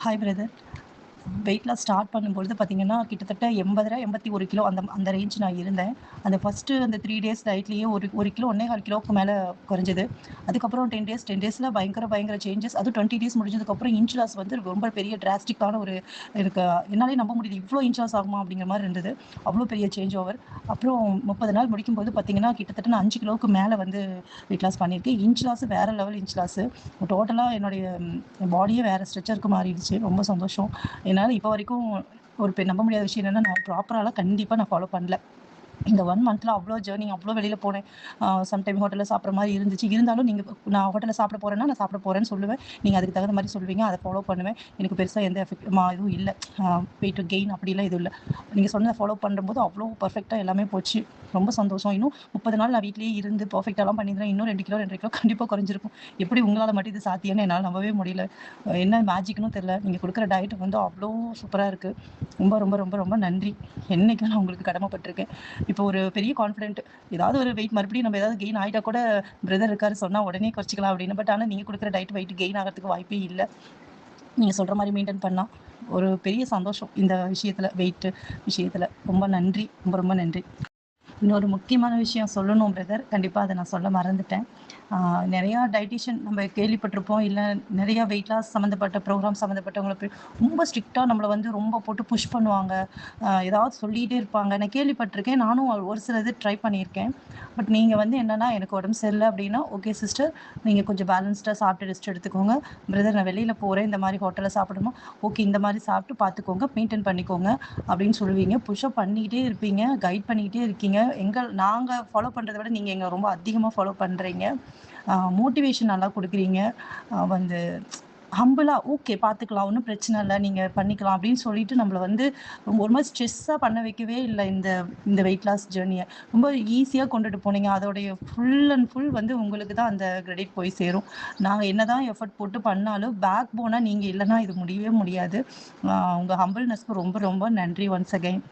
Hi brother weight loss start பண்ணும்பொழுது பார்த்தீங்கன்னா கிட்டத்தட்ட எண்பதுரூவா எண்பத்தி ஒரு கிலோ அந்த அந்த ரேஞ்ச் நான் இருந்தேன். அந்த ஃபஸ்ட்டு அந்த த்ரீ டேஸ் டயட்லேயே ஒரு ஒரு கிலோ ஒன்றே கால் கிலோவுக்கு மேலே குறைஞ்சது. அதுக்கப்புறம் டென் டேஸ் டென் டேஸில் பயங்கர பயங்கர சேஞ்சஸ் அதுவும் டுவெண்ட்டி டேஸ் முடிஞ்சதுக்கப்புறம் இன்ச் லாஸ் வந்து ரொம்ப பெரிய டிராஸ்டிக்கான ஒரு எனக்கு என்னாலே நம்ப முடியுது இவ்வளோ இன்ச் லாஸ் ஆகுமா அப்படிங்கிற மாதிரி இருந்தது. அவ்வளோ பெரிய சேஞ்ச் ஓவர் அப்புறம் முப்பது நாள் முடிக்கும்போது பார்த்தீங்கன்னா கிட்டத்தட்ட நான் அஞ்சு கிலோவுக்கு மேலே வந்து வெயிட் லாஸ் பண்ணியிருக்கேன். இன்ச் லாஸ் வேறு லெவல் இன்ச் லாஸ் டோட்டலாக என்னுடைய பாடியே வேறு ஸ்ட்ரெச்சருக்கு மாறிடுச்சு. ரொம்ப சந்தோஷம். என்னால் இப்போ வரைக்கும் ஒரு நம்ப முடியாத விஷயம் என்னன்னா நான் ப்ராப்பராலாம் கண்டிப்பாக நான் ஃபாலோ பண்ணல. இந்த ஒன் மந்த்தில் அவ்வளோ ஜேர்னி அவ்வளோ வெளியில் போனேன். சம்டைம் ஹோட்டலில் சாப்பிட்ற மாதிரி இருந்துச்சு. இருந்தாலும் நீங்கள் நான் ஹோட்டலில் சாப்பிட போகிறேன்னா நான் சாப்பிட போகிறேன்னு சொல்லுவேன். நீங்கள் அதுக்கு தகுந்த மாதிரி சொல்லுவீங்க. அதை ஃபாலோ பண்ணுவேன். எனக்கு பெருசாக எந்த எஃபெக்ட் இதுவும் இல்லை. வெயிட் கெயின் அப்படிலாம் எதுவும் இல்லை. நீங்கள் சொன்னதை ஃபாலோ பண்ணும்போது அவ்வளோ பர்ஃபெக்டாக எல்லாமே போச்சு. ரொம்ப சந்தோஷம். இன்னும் முப்பது நாள் நான் வீட்லேயே இருந்து பர்ஃபெக்டாலாம் பண்ணியிருந்தேன். இன்னும் ரெண்டு கிலோ ரெண்டு கிலோ கண்டிப்பாக குறைஞ்சிருக்கும். எப்படி உங்களால் மட்டும் இது சாத்தியம்னு என்னால் நம்பவே முடியல. என்ன மேஜிக்னு தெரில நீங்கள் கொடுக்குற டயட் வந்து அவ்வளோ சூப்பராக இருக்குது ரொம்ப ரொம்ப ரொம்ப ரொம்ப நன்றி. என்றைக்கும் நான் உங்களுக்கு கடமைப்பட்டிருக்கேன். இப்போ ஒரு பெரிய கான்ஃபிடென்ட் ஏதாவது ஒரு வெயிட் மறுபடியும் நம்ம ஏதாவது கெயின் ஆகிட்டா கூட பிரதர் இருக்காரு சொன்னால் உடனே குறைச்சிக்கலாம் அப்படின்னு. பட் ஆனால் நீங்கள் கொடுக்குற டயட் வெயிட் கெயின் ஆகிறதுக்கு வாய்ப்பே இல்லை. நீங்கள் சொல்கிற மாதிரி மெயின்டைன் பண்ணால் ஒரு பெரிய சந்தோஷம் இந்த விஷயத்தில் வெயிட்டு விஷயத்தில். ரொம்ப நன்றி ரொம்ப ரொம்ப நன்றி. இன்னொரு முக்கியமான விஷயம் சொல்லணும் பிரதர் கண்டிப்பாக அதை நான் சொல்ல மறந்துட்டேன். நிறையா டைட்டிஷியன் நம்ம கேள்விப்பட்டிருப்போம். இல்லை நிறையா வெயிட் லாஸ் சம்மந்தப்பட்ட ப்ரோக்ராம் சம்மந்தப்பட்டவங்களை ரொம்ப ஸ்ட்ரிக்டாக நம்மளை வந்து ரொம்ப போட்டு புஷ் பண்ணுவாங்க. ஏதாவது சொல்லிகிட்டே இருப்பாங்க. நான் கேள்விப்பட்டிருக்கேன். நானும் ஒரு சில இது ட்ரை பண்ணியிருக்கேன். பட் நீங்கள் வந்து என்னென்னா எனக்கு உடம்பு சரியில்லை அப்படின்னா ஓகே சிஸ்டர் நீங்கள் கொஞ்சம் பேலன்ஸ்டாக சாப்பிட்டு ரெஸ்ட் எடுத்துக்கோங்க. பிரதர் நான் வெளியில் போகிறேன் இந்த மாதிரி ஹோட்டலில் சாப்பிடணுமா? ஓகே இந்த மாதிரி சாப்பிட்டு பார்த்துக்கோங்க. மெயின்டைன் பண்ணிக்கோங்க. அப்படின்னு சொல்லுவீங்க. புஷ்அப் பண்ணிக்கிட்டே இருப்பீங்க. கைட் பண்ணிக்கிட்டே இருக்கீங்க. எங்கள் நாங்கள் ஃபாலோ பண்ணுறத விட நீங்கள் எங்கள் ரொம்ப அதிகமாக ஃபாலோ பண்ணுறீங்க மோட்டிவேஷன் நல்லா கொடுக்குறீங்க. வந்து ஹம்பிளாக ஓகே பார்த்துக்கலாம் ஒன்றும் பிரச்சனை இல்லை நீங்கள் பண்ணிக்கலாம் அப்படின்னு சொல்லிட்டு நம்மளை வந்து ரொம்ப ஒரு மாதிரி ஸ்ட்ரெஸ்ஸாக பண்ண வைக்கவே இல்லை இந்த இந்த வெயிட் லாஸ் ஜேர்னியை ரொம்ப ஈஸியாக கொண்டுட்டு போனீங்க. அதோடைய ஃபுல் அண்ட் ஃபுல் வந்து உங்களுக்கு தான் அந்த கிரெடிட் போய் சேரும். நாங்கள் என்ன தான் எஃபர்ட் போட்டு பண்ணாலும் பேக் போனால் நீங்கள் இல்லைன்னா இது முடியவே முடியாது. உங்கள் ஹம்பிள்னஸ்க்கு ரொம்ப ரொம்ப நன்றி ஒன்ஸ் அகைன்